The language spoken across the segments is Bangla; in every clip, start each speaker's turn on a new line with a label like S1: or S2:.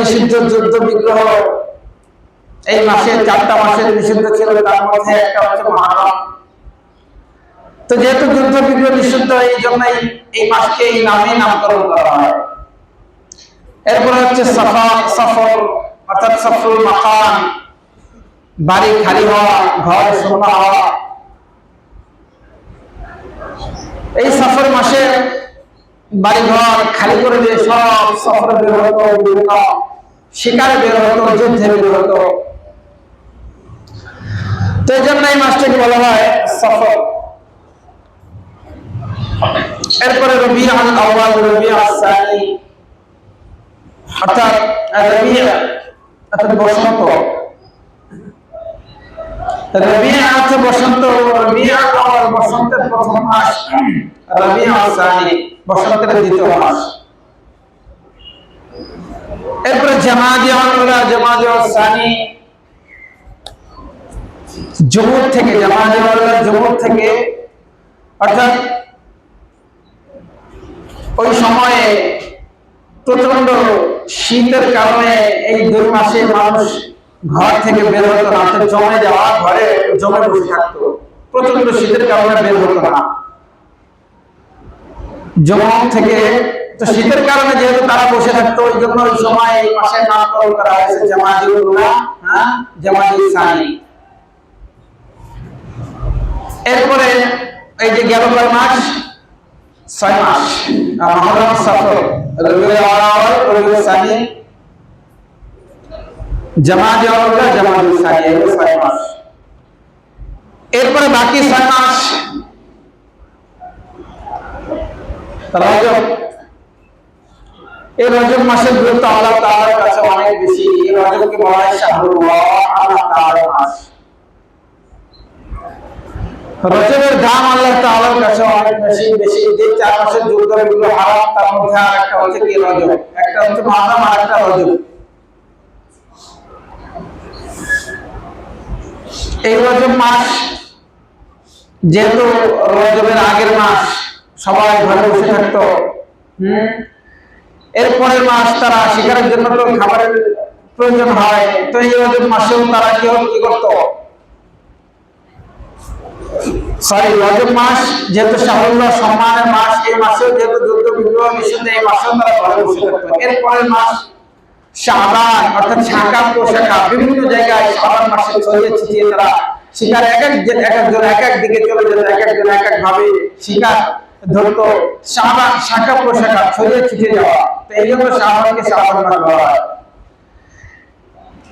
S1: নিষিদ্ধ এই যুদ্ধ বিগ্রহ। এই মাসে চারটা মাসের নিষিদ্ধ ছিল, তার মধ্যে একটা হচ্ছে মহারম। তো যেহেতু যুদ্ধ বিগ্রহ নিষিদ্ধ, এই জন্যই এই মাসকে এই নামে নামকরণ করা হয়। এরপরে হচ্ছে সফা সফর অর্থাৎ বাড়ি খালি হওয়া, ঘর শূন্য হওয়া। এই সফর মাসে বাড়ি ঘর খালি করে দিয়ে সব সফরে বের হতো শিকারে বের হতো, যুদ্ধে বের হতো। তো এই জন্য এই মাসটাকে বলা হয় সফর। এরপরে রবি আল আউয়াল রবি আল সানি অর্থাৎ রবিয়া অর্থাৎ বসন্ত। রবিয়া অর্থ বসন্ত, রবিয়া বসন্তের প্রথম মাস, রবিয়া সানি বসন্তের দ্বিতীয় মাস। এরপরে জামাদি আমরা জামাদি সানি জমুর থেকে জামাদি আমরা জমুর থেকে, অর্থাৎ ওই সময়ে প্রচণ্ড শীতের কারণে এই দুই মাসে মানুষ ঘর থেকে বের হতো না জমে যাওয়া ঘরে জমে বসে থাকতো। প্রচণ্ড শীতের কারণে বের হতো না। জমক থেকে, তো শীতের কারণে যেহেতু তারা বসে থাকতো ওই জন্য ওই সময় এই মাসের নামকরণ করা হয়েছে জামাজিউল উলা হ্যাঁ? জামাজিউল সানি। এরপরে এই যে গেল কয় মাস ছয় মাস। আর মহরম সফর রবিউল আওয়াল, রবিউল সানি জামাত আওয়াল জামাতুল সানি এগুলো ছয় মাস। এরপরে বাকি ছয় মাস। রজব। এই রজব মাসের গুরুত্ব আল্লাহ তাআলার কাছে অনেক বেশি। এই রজবকে বলা হয় মাস। দাম আল্লাহ তাআলার কাছে অনেক বেশি বেশি। যে চার মাসের এগুলো হারাম, তার মধ্যে একটা হচ্ছে কি রজব? একটা হচ্ছে আর একটা রজব। এই রজব মাস, যেহেতু রজবের আগের মাস, সবাই ঘরে বসে থাকতো, হম? এরপরের মাস তারা শিকারের জন্য তো খাবারের প্রয়োজন হয়, তো এই রজব মাসেও তারা কি করতো? সরি, রজব মাস যেহেতু শাহুল্লাহ সম্মানের মাস, এই মাসেও যেহেতু যুদ্ধ বিগ্রহ নিষিদ্ধ এই মাসেও তারা ঘরে মাস শাবান, অর্থাৎ শাখা পোশাখা, বিভিন্ন জায়গায় শাবান মাসে ছড়িয়ে ছিটিয়ে তারা শিকার, এক এক এক একজন এক এক দিকে চলে যেত, এক একজন এক এক ভাবে শিকার ধরতো। শাবান, শাখা পোশাখা ছড়িয়ে ছিটিয়ে যাওয়া তো এই জন্য শাবানকে শাবান মাস বলা হয়।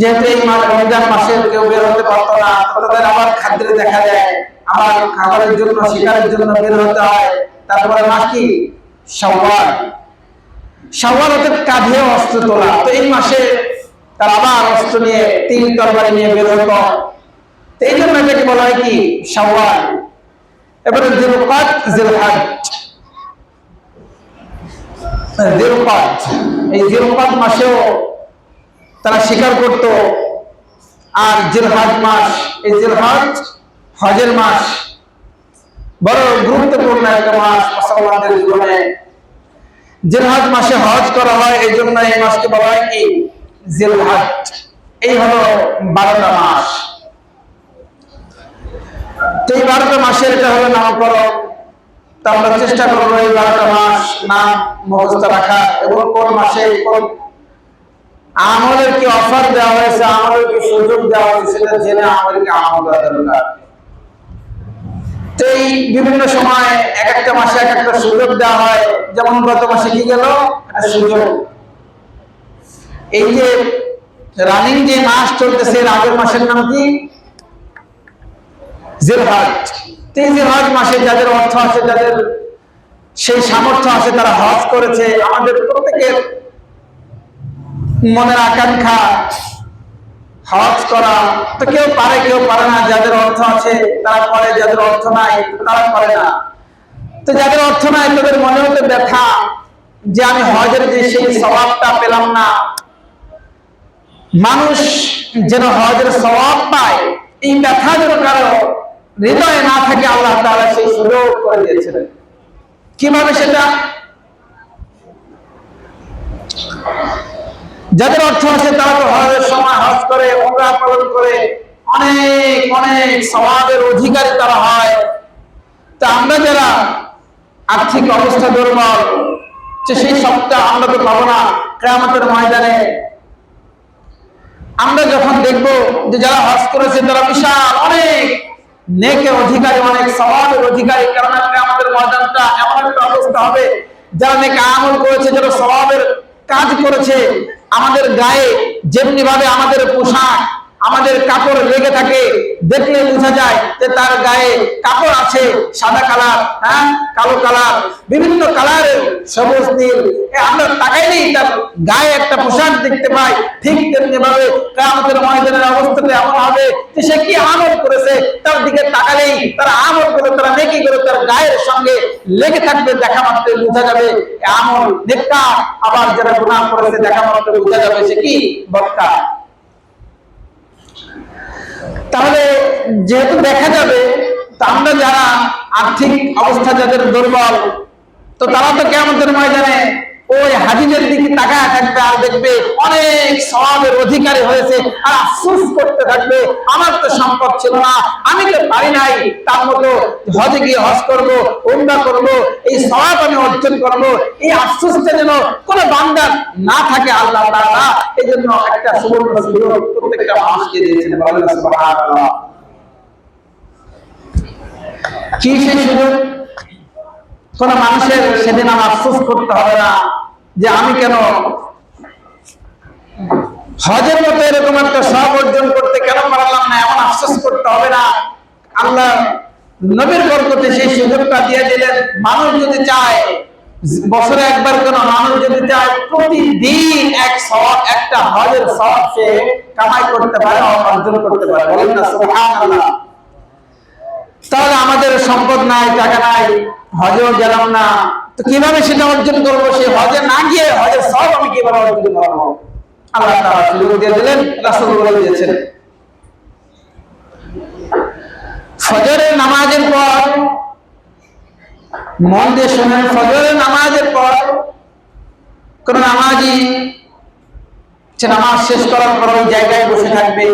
S1: যেহেতু এই মাসে কেউ বের হতে পারতো না তাদের আবার দেখা যায় আবার খাবারের জন্য, শিকারের জন্য হয়। তারপরে মাস কি? সওয়াল সওয়াল কাঁধে অস্ত্র তোলা। তো এই মাসে তার আবার অস্ত্র নিয়ে, তিন তরবারি নিয়ে বের হতো। এই জন্য এটাকে বলা হয় কি? সওয়াল এবারে জিলকাত জিলহাজ জিলকাত এই জিলকাত মাসেও তারা স্বীকার করত, আর জিলহাজ মাস, এই জিলহাজ হজের মাস। বড় গুরুত্বপূর্ণ একটা মাস মুসলমানদের জীবনে। জিলহাজ মাসে হজ করা হয়, এই জন্য এই মাসকে বলা হয় কি? জিলহাজ। এই হলো বারোটা মাস। এই বারোটা মাসের এটা হলো নামকরণ। তা আমরা চেষ্টা করব এই বারোটা মাস নাম মুখস্থ রাখা এবং কোন মাসে কোন আমলের কি অফার দেওয়া হয়েছে আমলের কি সুযোগ দেওয়া হয়েছে, সেটা জেনে আমাদেরকে আমল করা দরকার। এই বিভিন্ন সময় এক একটা মাসে এক একটা সুযোগ দেওয়া হয়। যেমন গত মাসে কি গেল? সুযোগ। এই যে রানিং যে মাস চলতেছে আগের মাসের নাম কি? জিলহাজ। তো এই জিলহাজ মাসে যাদের অর্থ আছে, যাদের সেই সামর্থ্য আছে, তারা হজ করেছে। আমাদের প্রত্যেকের মনের আকাঙ্ক্ষা হজ করা, তো কেউ পারে কেউ পারে না, যাদের অর্থ আছে তারা করে, যাদের অর্থ নাই, তারা করে না। তো যাদের অর্থ নাই, তাদের মনে হতে ব্যথা যে আমি হজের যে সেই স্বভাবটা পেলাম না। মানুষ যেন হজের স্বভাব পায়, এই ব্যথা যেন কারও হৃদয়ে না থাকে, আল্লাহ তাআলা সেই সুযোগ করে দিয়েছিলেন কীভাবে সেটা? যাদের অর্থ আছে তারা তো হজের সময় হজ করে ওমরা পালন করে অনেক অনেক সওয়াবের অধিকারী তারা হয়। তা আমরা যারা আর্থিক অবস্থা দুর্বল যে সেই সবটা আমরা তো পাবো না কেয়ামতের ময়দানে। আমরা যখন দেখব যে যারা হজ করেছে তারা বিশাল অনেক নেকের অধিকারী অনেক সওয়াবের অধিকারী কারণ আমাদের ময়দানটা এমন একটা অবস্থা হবে যারা নেকে আমল করেছে যারা সওয়াবের কাজ করেছে আমাদের গায়ে যেমনি ভাবে আমাদের পোশাক আমাদের কাপড় লেগে থাকে, দেখলে বোঝা যায় যে তার গায়ে কাপড় আছে, সাদা কালার হ্যাঁ কালো কালার, বিভিন্ন কালারের সবুজ, নীল। আমরা তাকাইলেই তার গায়ে একটা পোশাক দেখতে পাই। ঠিক তেমনি ভাবে আমাদের ময়দানের অবস্থাতে এমন হবে যে সে কি আমল করেছে, তার দিকে তাকালেই তারা আমল করে, তারা নেকি করে তার গায়ের সঙ্গে লেগে থাকবে, দেখা মাত্র বোঝা যাবে আমল নেকটা আবার যারা গুনাহ করেছে, দেখা মাত্র বোঝা যাবে সে কি বক্তা তাহলে যেহেতু দেখা যাবে আমরা যারা আর্থিক অবস্থা যাদের দুর্বল, তো তারা তো কেমন ময়দানে ওই হাজিদের দিকে তাকায় থাকবে আর দেখবে অনেক সবের অধিকারী হয়েছে। আর আফসোস করতে থাকবে, আমার তো সম্পদ ছিল না, আমি তো পারি নাই, তার মতো হজে গিয়ে হজ করব, উমরা করব, এই সব আমি অর্জন করব, এই আফসোসটা যেন কোনো বান্দার না থাকে আল্লাহ তাআলা এই জন্য একটা সুবর্ণ প্রত্যেকটা মানুষকে দিয়েছেন। সুবহানাল্লাহ। কি সেই সুযোগ? কোন মানুষের সেদিন আমার আফসোস করতে হবে না যে আমি কেন হজের মতো এরকম একটা সব অর্জন করতে কেন পারলাম না, এমন আফসোস করতে হবে না। আল্লাহ নবীর বরকতে সেই সুযোগটা দিয়ে দিলেন। মানুষ যদি চায়, বছরে একবার কোন মানুষ যদি চায়, প্রতিদিন এক সব একটা হজের সব সে কামাই করতে পারে, অর্জন করতে পারে। বলেন না তাহলে আমাদের সম্পদ নাই, টাকা নাই। হজেও গেলাম না। তো কীভাবে সেটা অর্জন করব সে? হজে না গিয়ে হজের সব আমি কীভাবে অর্জন করব? আল্লাহ তাআলা সুযোগ দিয়ে দিলেন রাসূল বলে দিয়েছেন। ফজরের নামাজের পর মন দিয়ে শুনেন ফজরের নামাজের পর কোন নামাজি সে নামাজ শেষ করার পর ওই জায়গায় বসে থাকবে।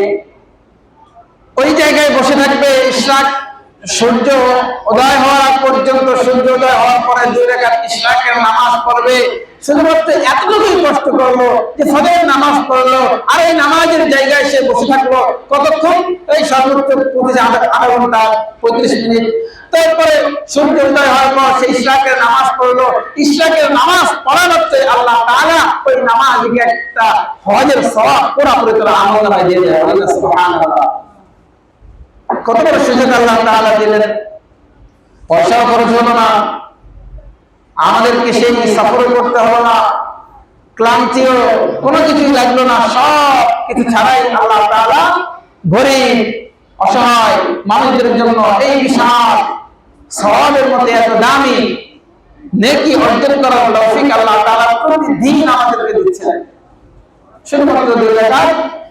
S1: ওই জায়গায় বসে থাকবে ইশরাক সূর্য উদয় হওয়ার পর্যন্ত, সূর্য উদয় হওয়ার পরে দুই রেখাত ইশরাকের নামাজ পড়বে। শুধুমাত্র এতটুকুই কষ্ট করল যে নামাজ পড়ল, আর এই নামাজের জায়গায় সে বসে থাকল কতক্ষণ? এই সর্বোচ্চ পঁচিশ আধা ঘণ্টা, পঁয়ত্রিশ মিনিট। তারপরে সূর্য উদয় হওয়ার পর সে নামাজ পড়ল। ইশরাকের নামাজ পড়া মাত্র আল্লাহ ওই নামাজকে একটা হজের সুবহানাল্লাহ কত বড় সুযোগ আল্লাহ তাআলা দিলেন? পয়সাও খরচ হলো না। আমাদেরকে সেই করতে হলো না। ক্লান্তিও কোনো কিছুই লাগল না। সব কিছু ছাড়াই আল্লাহ তাআলা গরিব, অসহায় মানুষদের জন্য এই বিশাল সওয়াবের মধ্যে এত দামি নেকি অর্জন করার তৌফিক আল্লাহ তাআলা প্রতিদিন আমাদেরকে দিচ্ছেন। শুধুমাত্র রাকাত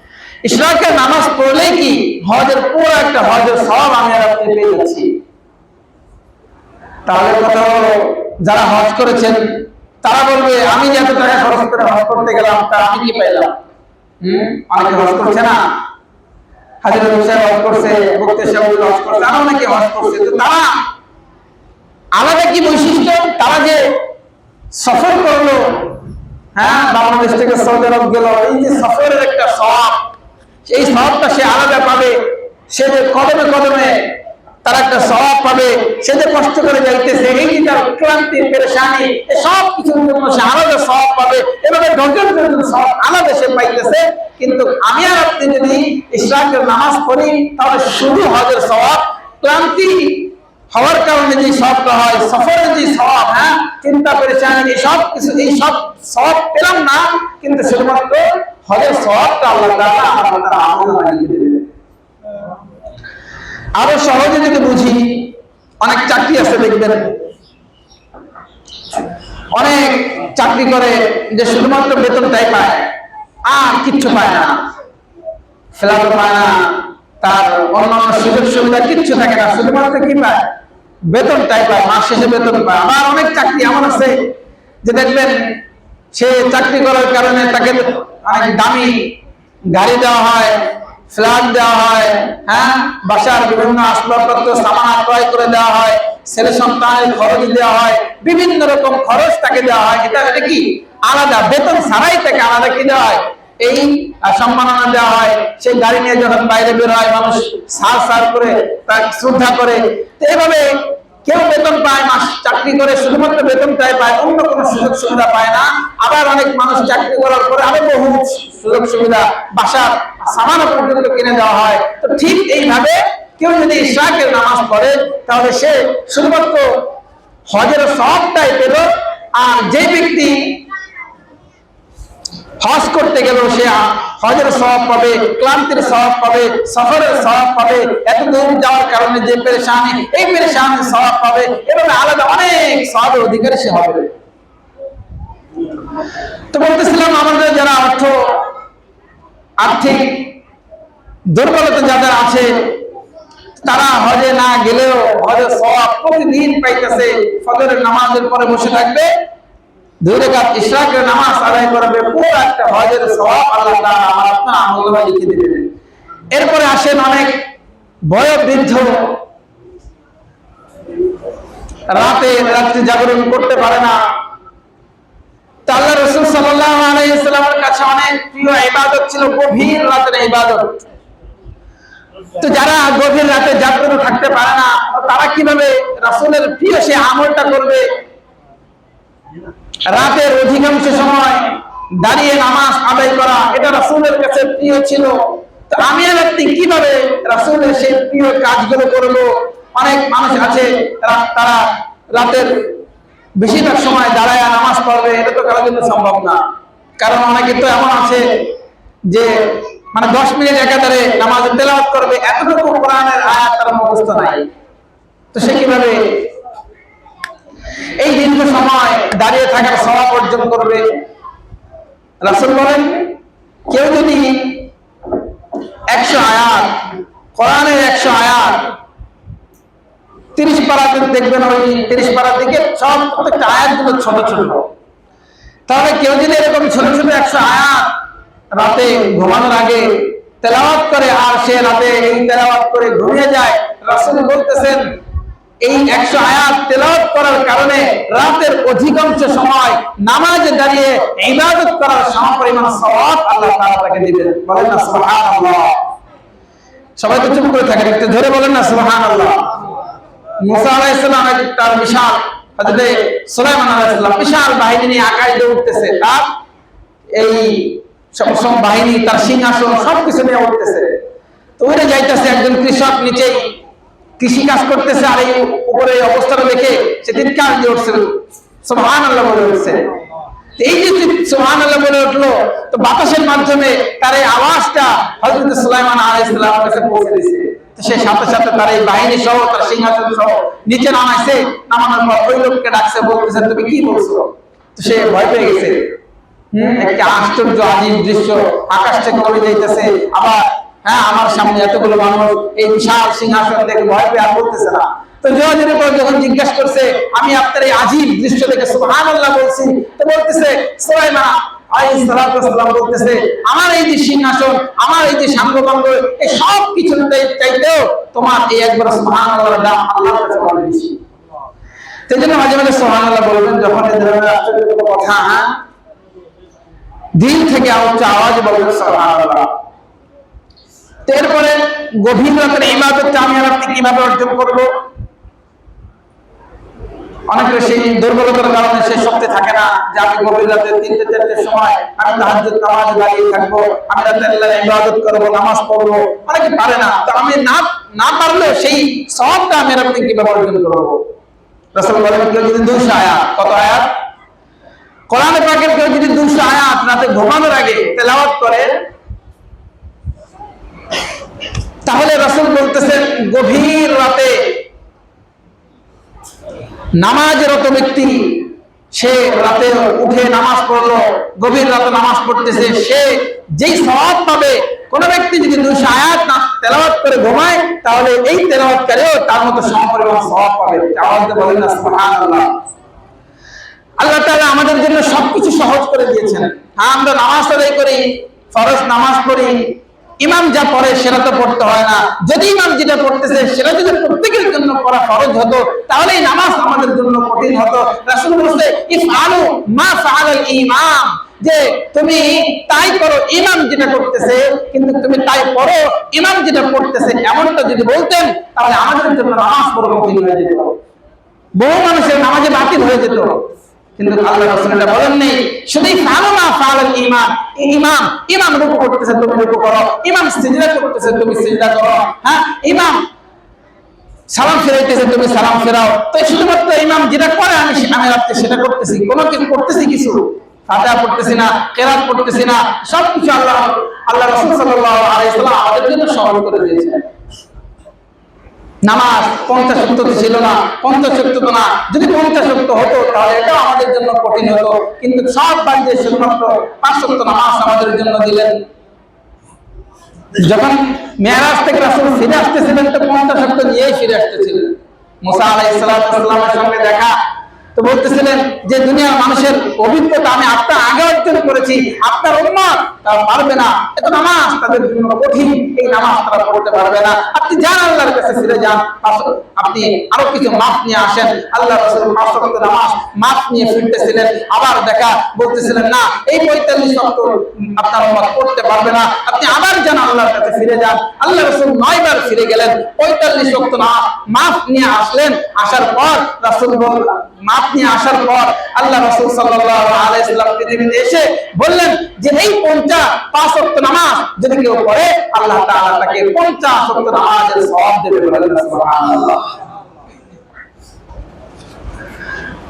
S1: ইশরাকের নামাজ পড়লে কি হজের পুরো একটা হজের সব আমি আপনি পেয়ে যাচ্ছি? তাহলে কথা হলো, যারা হজ করেছেন, তারা বলবে, আমি যে এত টাকা খরচ করে হজ করতে গেলাম, তা আমি কি পাইলাম? অনেকে হজ করছে না। হাজির হোসেন হজ করছে হজ করছে, আরও অনেকে হজ করছে। তো তারা আলাদা কি বৈশিষ্ট্য? তারা যে সফর করল হ্যাঁ বাংলাদেশ থেকে সৌদি আরব গেল, এই যে সফরের একটা সব এই সবটা সে আলাদা পাবে। সে যে কদমে কদমে তার একটা স্বভাব পাবে। সে যে কষ্ট করে যাইতেছে, এই তার ক্লান্তি, পেরেশানি সব কিছুর জন্য সে আলাদা স্বভাব পাবে। এভাবে ধৈর্যের জন্য সব আলাদা সে পাইতেছে। কিন্তু আমি আর আপনি যদি ইসলামের নামাজ পড়ি, তাহলে শুধু হজের স্বভাব, ক্লান্তি হওয়ার কারণে যে সবটা হয়, সফরের যে স্বভাব হ্যাঁ চিন্তা পেরেছেন এই সব কিছু এই সব সব পেলাম না, কিন্তু শুধুমাত্র হজের সবটা আল্লাহ তাআলা আমাদের আমল বানিয়ে দেবেন। আরও সহজে যদি বুঝি অনেক চাকরি আছে দেখবেন। অনেক চাকরি করে যে শুধুমাত্র বেতনটাই পায় আর কিচ্ছু পায় না। ফ্ল্যাট পায় না তার অন্যান্য সুযোগ সুবিধা কিচ্ছু থাকে না শুধুমাত্র কি পায়? বেতনটাই পায় মাস শেষে বেতন পায়। আবার অনেক চাকরি এমন আছে যে দেখবেন সে চাকরি করার কারণে তাকে অনেক দামি গাড়ি দেওয়া হয় ফ্ল্যাট দেওয়া হয় হ্যাঁ? বাসার বিভিন্ন আসবাবপত্র, সামান ক্রয় করে দেওয়া হয়, ছেলে সন্তানের খরচ দেওয়া হয়, বিভিন্ন রকম খরচ তাকে দেওয়া হয়। এটা এটা কি? আলাদা বেতন ছাড়াই তাকে আলাদা কি দেওয়া হয়? এই সম্মাননা দেওয়া হয়। সেই গাড়ি নিয়ে যখন বাইরে বের হয়, মানুষ সার সার করে তার শ্রদ্ধা করে। এইভাবে কেউ বেতন পায় না, চাকরি করে শুধুমাত্র বেতনটাই পায়, অন্য কোনো সুযোগ সুবিধা পায় না। আবার অনেক মানুষ চাকরি করার পরে আরও বহু সুযোগ সুবিধা, বাসার সামান্য পর্যন্ত কিনে দেওয়া হয়। তো ঠিক এইভাবে কেউ যদি ইসরাকের নামাজ পড়ে, তাহলে সে শুধুমাত্র হজের সবটাই পেল, আর যে ব্যক্তি করতে গেল সে হজের সওয়াব পাবে, ক্লান্তির সওয়াব পাবে, সফরের সওয়াব পাবে এত দূর যাওয়ার কারণে যে পেরেশানি, এই পেরেশানির সওয়াব পাবে এভাবে আলাদা অনেক সওয়াবের অধিকারী সে হবে। তো বলতেছিলাম, আমাদের যারা অর্থ, আর্থিক দুর্বলতা যাদের আছে, তারা হজে না গেলেও হজের সওয়াব প্রতিদিন পাইতেছে, ফজরের নামাজের পরে বসে থাকবে। আল্লাহ এরপরে আসেন অনেক বয়োবৃদ্ধ রাতে রাত্রি জাগরণ করতে পারে না। কাছে অনেক প্রিয় ইবাদত ছিল, গভীর রাতের ইবাদত। তো যারা গভীর রাতে থাকতে পারে না, তারা কীভাবে রাসূলের প্রিয় সে আমলটা করবে? রাতের অধিকাংশ সময় দাঁড়িয়ে নামাজ আদায় করা, এটা রাসূলের কাছে প্রিয় ছিল। আমি আপনি কীভাবে রাসূলের সেই প্রিয় কাজগুলো করব অনেক মানুষ আছে, তারা রাতের বেশিরভাগ সময় দাঁড়ায় নামাজ পড়বে, এটা তো কারোর জন্য সম্ভব না। কারণ অনেকে তো এমন আছে যে মানে দশ মিনিট একাধারে নামাজ তেলাওয়াত করবে, এতটুকু কোরআনের আয়াত তার মুখস্থ নাই। তো সে কীভাবে দাঁড়িয়ে থাকার স্বভাব অর্জন করবে। রাসূল বলেন, কেউ যদি একশো আয়াত, কোরআনের একশো আয়াত, তিরিশ পারাতে দেখবেন ওই তিরিশ পারার দিকে সব প্রত্যেকটা আয়াতগুলো ছোট ছোট। তাহলে কেউ যদি এরকম ছোট ছোট একশো আয়াত রাতে ঘুমানোর আগে তেলাওয়াত করে আর সে রাতে এই তেলাওয়াত করে ঘুমিয়ে যায়, রাসূল বলতেছেন এই একশো আয়াত তেলাওয়াত করার কারণে রাতের অধিকাংশ সময় নামাজে দাঁড়িয়ে ইবাদত করার সমপরিমাণ সওয়াব আল্লাহ তাআলা তাকে দিবেন। বলেন না সুবহানাল্লাহ। সবাই তো চুপ করে থাকেন একটু ধরে বলেন না সুবহানাল্লাহ। মুসা আলাইহিস সালাম তার বিশাল হযরতে সুলাইমান আলাইহিস সালাম বিশাল বাহিনী নিয়ে আকাশ দিয়ে উঠতেছে। তার এই সব বাহিনী তার সিংহাসন সবকিছু নিয়ে উঠতেছে। তো ওইটা যাইতেছে একজন কৃষক নিচেই। কৃষি কাজ করতেছে আর এই উপরে অবস্থাটা দেখে সে চিৎকার দিয়ে উঠছে। সোহান আল্লাহ বলে উঠছে। এই যে সোহান আল্লাহ বলে উঠল, তো বাতাসের মাধ্যমে তার এই আওয়াজটা হজরত সুলাইমান আলাইহিসসালামের কাছে পৌঁছে দিয়েছে। সে সাথে সাথে তার এই বাহিনী সহ, তার সিংহাসন সহ নিচে নামাইছে। নামানোর পর ওই লোককে ডাকছে, বলতেছে, তুমি কি বলছো? তো সে ভয় পেয়ে গেছে। হম, একটা আশ্চর্য, আজীব দৃশ্য আকাশ থেকে উড়ে যাইতেছে। আবার হ্যাঁ আমার সামনে এতগুলো মানুষ এই বিশাল সিংহাসন দেখে ভয় পেয়ে আর না। তো যখন জিজ্ঞাসা করছে, আমি আপনার এই আজীব দৃশ্য দেখে সুবহান আল্লাহ বলছি। তো বলতেছে বলতেছে, আমার এই যে সিংহাসন, আমার এই যে সাঙ্গভঙ্গ এই সব কিছু চাইতেও তোমার এই একবার সুবহান আল্লাহর দাম বেশি সেই জন্য মাঝে মাঝে সুবহান আল্লাহ বলবেন, যখন ধরনের কথা হ্যাঁ থেকে আওয়াজ বলবেন সুবহানাল্লাহ। তো এরপরে গভীর রাতের ইবাদতটা আমি আপনি কীভাবে অর্জন করব? অনেকের সেই দুর্বলতার কারণে সেই শক্তি থাকে না যে আমি গভীর রাতে তিনটে চারটের সময় আমি তাহাজ্জুদ নামাজে দাঁড়িয়ে থাকব আমি রাতে আল্লাহর ইবাদত করব, নামাজ পড়ব, অনেকে পারে না। তো আমি না না পারলেও সেই সবটা আমি আপনি কীভাবে অর্জন করব? রাসূল বলেন, কেউ যদি আয়াত, কত আয়াত? কোরআন পাকের কেউ যদি আয়াত রাতে ঘুমানোর আগে তেলাওয়াত করে তাহলে রসুল বলতেছেন, গভীর রাতে নামাজরত ব্যক্তি, সে রাতে উঠে নামাজ পড়ল, গভীর রাতে নামাজ পড়তেছে, সে যেই স্বভাব পাবে, কোন ব্যক্তি যদি দুশো আয়াত না তেলাওয়াত করে ঘুমায়, তাহলে এই তেলাওয়াতকারীও তার মতো সমপরিমাণ স্বভাব পাবে। আওয়াজ বলেন না, সুবহানাল্লাহ। আল্লাহ তাআলা আমাদের জন্য সবকিছু সহজ করে দিয়েছেন। হ্যাঁ আমরা নামাজ আদায় করি, ফরজ নামাজ পড়ি ইমাম যা পড়ে সেটা তো পড়তে হয় না। যদি ইমাম যেটা পড়তেছে, সেটা যদি প্রত্যেকের জন্য পড়া ফরজ হতো তাহলে নামাজ আমাদের জন্য কঠিন হতো। রাসূল বলছে, ইফআলু মা ফাআলাল ইমাম। যে তুমি তাই করো, ইমাম যেটা করতেছে, কিন্তু তুমি তাই পড়ো, ইমাম যেটা পড়তেছে এমনটা যদি বলতেন, তাহলে আমাদের জন্য নামাজ পড়া কঠিন হয়ে যেত। বহু মানুষের নামাজে বাতিল হয়ে যেত। কিন্তু আল্লাহ রাসূল এটা বলেন নেই, শুধুই ফালো না ফালাল ইমাম ইমাম ইমাম রুকু করতেছে, তুমি রুকু করো। ইমাম সিজদা করতেছে, তুমি সিজদা করো। হ্যাঁ ইমাম সালাম ফেরাইতেছে, তুমি সালাম ফেরাও। তো শুধুমাত্র ইমাম যেটা করে, আমি আমি রাখতে সেটা করতেছি। কোনো কিছু করতেছি কিছু? ফাতিহা পড়তেছি না, কেরাত পড়তেছি না সব কিছু আল্লাহ আল্লাহ রাসূল সাল্লাল্লাহু আলাইহি সাল্লাম আমাদের জন্য সহজ করে দিয়েছেন। নামাজ পঞ্চাশ শক্ত ছিল না পঞ্চাশ শক্ত না। যদি পঞ্চাশ শক্ত হতো, তাহলে এটাও আমাদের জন্য কঠিন হতো। কিন্তু সব বাড়িতে শুধুমাত্র পাঁচ শক্ত নামাজ আমাদের জন্য দিলেন। যখন মেয়ারাজ থেকে রাসূল ফিরে আসতেছিলেন, তো পঞ্চাশ শক্ত নিয়েই ফিরে আসতেছিলেন। মুসা সালামের সঙ্গে দেখা তো বলতেছিলেন যে দুনিয়ার মানুষের অভিজ্ঞতা আমি আপনার আগে অর্জন করেছি, আপনার উন্মাদ তারা পারবে না। এত নামাজ তাদের জন্য কঠিন, এই নামাজ তারা পড়তে পারবে না। আপনি যান আল্লাহর কাছে ফিরে যান। আপনি আরও কিছু মাপ নিয়ে আসেন, আল্লাহ রসুল পাঁচ ওয়াক্ত নামাজ মাপ নিয়ে ফিরতেছিলেন, আবার দেখা বলতেছিলেন, না, এই পঁয়তাল্লিশ ওয়াক্ত আপনার উম্মত পড়তে পারবে না। আপনি আবার যান আল্লাহর কাছে ফিরে যান। আল্লাহ রসুল নয়বার ফিরে গেলেন, পঁয়তাল্লিশ ওয়াক্ত না মাপ নিয়ে আসলেন, আসার পর রাসূল মাপ নিয়ে আসার পর আল্লাহ রাসূল সাল্লাল্লাহু আলাইহি সাল্লাম পৃথিবীতে এসে বললেন যে, এই পঞ্চা, পাঁচ ওয়াক্ত নামাজ যদি কেউ পড়ে, আল্লাহ তাআলা তাকে পঞ্চাশ ওয়াক্ত নামাজের সওয়াব দেবে বলেন সুবহানাল্লাহ।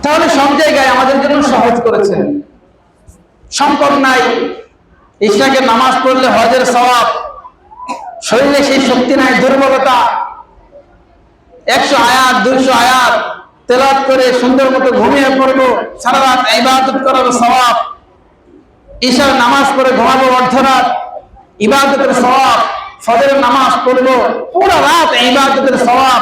S1: তাহলে সব জায়গায় আমাদের জন্য সহজ করেছেন সম্পদ নাই ইসলাকে নামাজ পড়লে হজের সওয়াব শরীরে সেই শক্তি নাই, দুর্বলতা। একশো আয়াত, দুইশো আয়াত তেলাত করে সুন্দর মতো ঘুমিয়ে পড়ব সারা রাত ইবাদত করার স্বভাব। ঈশার নামাজ পড়ে ঘুমাবো অর্ধরাত, ইবাদতের স্বভাব। ফজরের নামাজ পড়ব পুরো রাত ইবাদতের স্বভাব।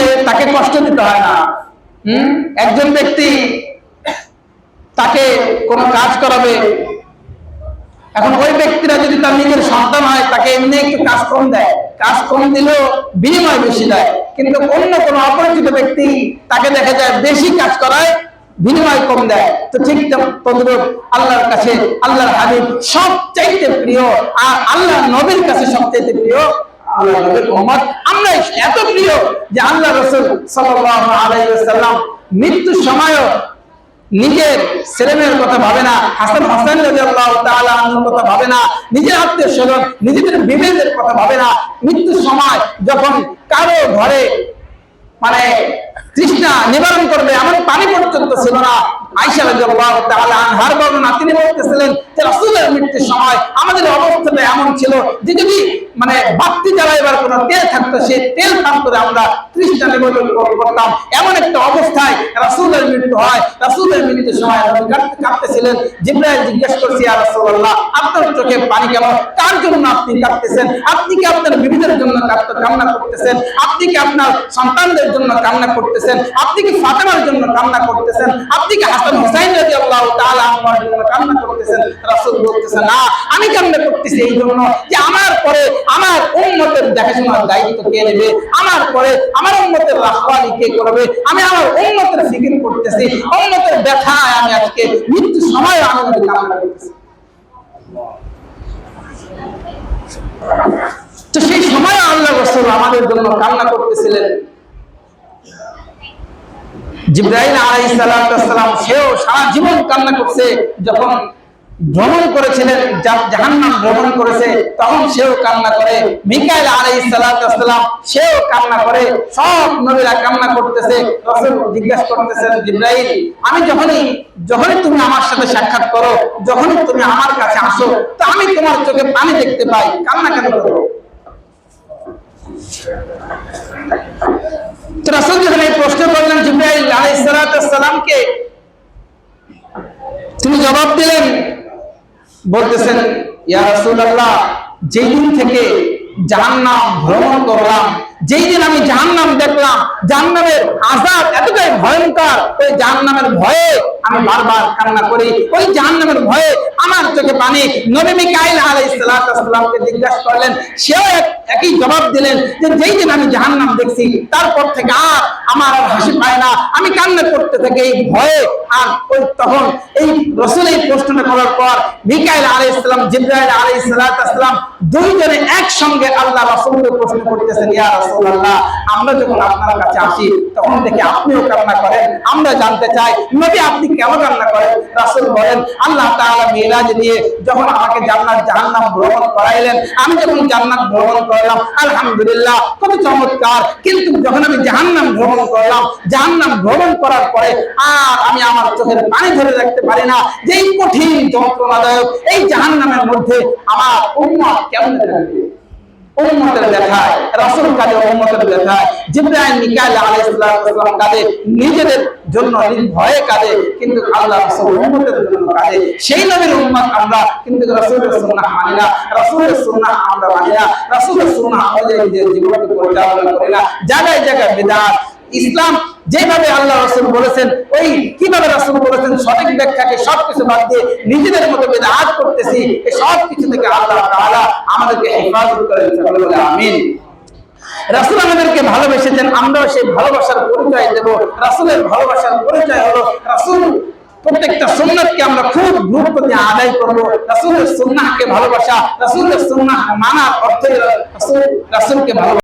S1: যে তাকে কষ্ট দিতে হয় না। হুম? একজন ব্যক্তি তাকে কোনো কাজ করাবে। এখন ওই ব্যক্তিরা যদি তার নিজের সন্তান হয়, তাকে এমনি একটু কাজ কম দেয়। কাজ কম দিলেও বিনিময় বেশি দেয়। কিন্তু অন্য কোনো অপরিচিত ব্যক্তি তাকে দেখা যায় বেশি কাজ করায়, বিনিময় কম দেয়। তো ঠিক তদ্রুপ আল্লাহর কাছে, আল্লাহর হাবিব সবচাইতে প্রিয়, আর আল্লাহ নবীর কাছে সবচাইতে প্রিয় আমরা এত প্রিয় আল্লাহ মৃত্যুর সময়ও নিজের ছেলেমেয়ের কথা ভাবে না ভাবে না, নিজের নিজেদের কথা ভাবে না। মৃত্যুর সময় যখন কারও ঘরে মানে তৃষ্ণা নিবারণ করবে এমন পানি পর্যন্ত ছিল না তাআলা আনহার বর্ণনা তিনি বলতেছিলেন মৃত্যুর সময় আমাদের অবস্থাটা এমন ছিল যে যদি মানে বাতি জ্বালাইবার কোনো তেল থাকতো সেই তেল পান করে আমরা তৃষ্ণা নিবারণ করতাম। এমন একটা অবস্থায় রাসূলের মৃত্যু হয়। রাসূলের মৃত্যুর সময় কাঁদতে কাঁদতেছিলেন জিব্রাইল জিজ্ঞেস করছি ইয়া রাসূলুল্লাহ আপনার চোখে পানি কেন? কার জন্য আপনি কাঁদতেছেন আপনি কি আপনার বিবিদের জন্য কাঁদতে কান্না করতেছেন? আপনি কি আপনার সন্তানদের জন্য কান্না করতেছেন? আপনি কি ফাতেমার জন্য কান্না করতেছেন? আপনি কি হাসান হুসাইন রাদিয়াল্লাহু তাআলা আনহুর জন্য কান্না করতেছেন? রাসূল বলতেছেন না আমি কান্না করতেছি এই জন্য যে আমার পরে আমার উন্মতের দেখাশোনার দায়িত্ব কে নেবে? আমার পরে আমার উন্মতের রাখওয়ালি কে করবে? আমি আমার উন্মতের ফিকির করতেছি। উন্মতের ব্যথায় আমি আজকে মৃত্যু সময় আমি নবী কামনা করতেছি। তো সেই সময় আল্লাহ রসুল আমাদের জন্য কান্না করতেছিলেন। জিব্রাহিম আলাইহিস সালাম সেও সারা জীবন কান্না করছে। যখন ভ্রমণ করেছিলেন জাহান্নাম ভ্রমণ করেছে, তখন সেও কান্না করে। মিকাইল আলাইহিস সালাম সেও কান্না করে, সব নবীরা কান্না করতেছে, রাসূল জিজ্ঞাসা করতেছেন, জিব্রাইল, আমি যখনই যখনই তুমি আমার সাথে সাক্ষাৎ করো, যখনই তুমি আমার কাছে আসো, তো আমি তোমার চোখে পানি দেখতে পাই। কান্না কেন করো? তো যখন এই প্রশ্ন করলেন, জিব্রাইল আলাইহিস সালামকে তিনি জবাব দিলেন বলতেছেন ইয়া রাসূলুল্লাহ যেই দিন থেকে জাহান্নাম ভ্রমণ করলাম যেই দিন আমি জাহান্নাম দেখলাম, জাহান্নামের আযাব এতটাই ভয়ঙ্কর, ওই জাহান্নামের ভয়ে আমি বারবার কান্না করি। ওই জাহান্নামের ভয়ে আমার চোখে পানি। নবী মিকাইল আলাইহিস সালামকে জিজ্ঞাসা করলেন, সেও একই জবাব দিলেন যে যেই দিন আমি জাহান্নাম দেখছি, তারপর থেকে আর আমার আর হাসি পায় না। আমি কান্না করতে থাকি, এই ভয়ে আর ওই তখন এই রসুল এই প্রশ্নটা করার পর মিকাইল আলাইহিস সালাম, জিব্রাইল আলাইহিস সালাম দুইজনে একসঙ্গে আল্লাহ রাসূলকে প্রশ্ন করতেছেন, ইয়া আমরা যখন আপনার কাছে আসি, তখন দেখি আপনিও কান্না করেন, আমরা জানতে চাই, নবী আপনি কেন কান্না করেন? রাসূল বলেন, আল্লাহ তাআলা মিরাজ দিয়ে যখন আমাকে জান্নাত, জাহান্নাম ভ্রমণ করাইলেন, আমি যখন জান্নাত ভ্রমণ করলাম, আলহামদুলিল্লাহ, কত চমৎকার। কিন্তু যখন আমি জাহান্নাম ভ্রমণ করলাম, জাহান্নাম ভ্রমণ করার পরে আর আমি আমার চোখের পানি ধরে রাখতে পারি না যে এই কঠিন যন্ত্রণাদায়ক, এই জাহান্নামের মধ্যে আমার উম্মত কেমন থাকবে? উম্মতের ব্যথায় রাসূল কাজে উম্মতের ব্যথায় জিবরাইল মিকাইল আলাইহিস সালাম কাজে নিজেদের জন্য ভয়ে কাজে কিন্তু আল্লাহ রাসূল উম্মতের জন্য কাজে সেই নবীর উম্মত আমরা কিন্তু রাসূলের সুন্নাহ মানি না রাসূলের সুন্নাহ আমরা মানি না রাসূলের সুন্নাহ অনুযায়ী যে জীবনকে পরিচালনা করি না। জায়গায় জায়গায় বিদআত ইসলাম যেভাবে আল্লাহ রসুল বলেছেন, ওই কীভাবে রসুল বলেছেন, সঠিক ব্যাখ্যাকে সবকিছু বাদ দিয়ে নিজেদের মতো বেদাত করতেছি এই সব কিছু থেকে আল্লাহ তাআলা আমাদেরকে হেফাজত সকলে বলে আমিন। রাসূল আমাদেরকে ভালোবেসেছেন, আমরাও সেই ভালোবাসার পরিচয় দেব। রাসূলের ভালোবাসার পরিচয় হলো, রাসূল প্রত্যেকটা সুন্নাতকে আমরা খুব গুরুত্ব দিয়ে আদায় করব। রাসূলের সুন্নাহকে ভালোবাসা, রাসূলের সুন্নাহ মানার অর্থ রাসূল, রাসূলকে ভালোবাসা।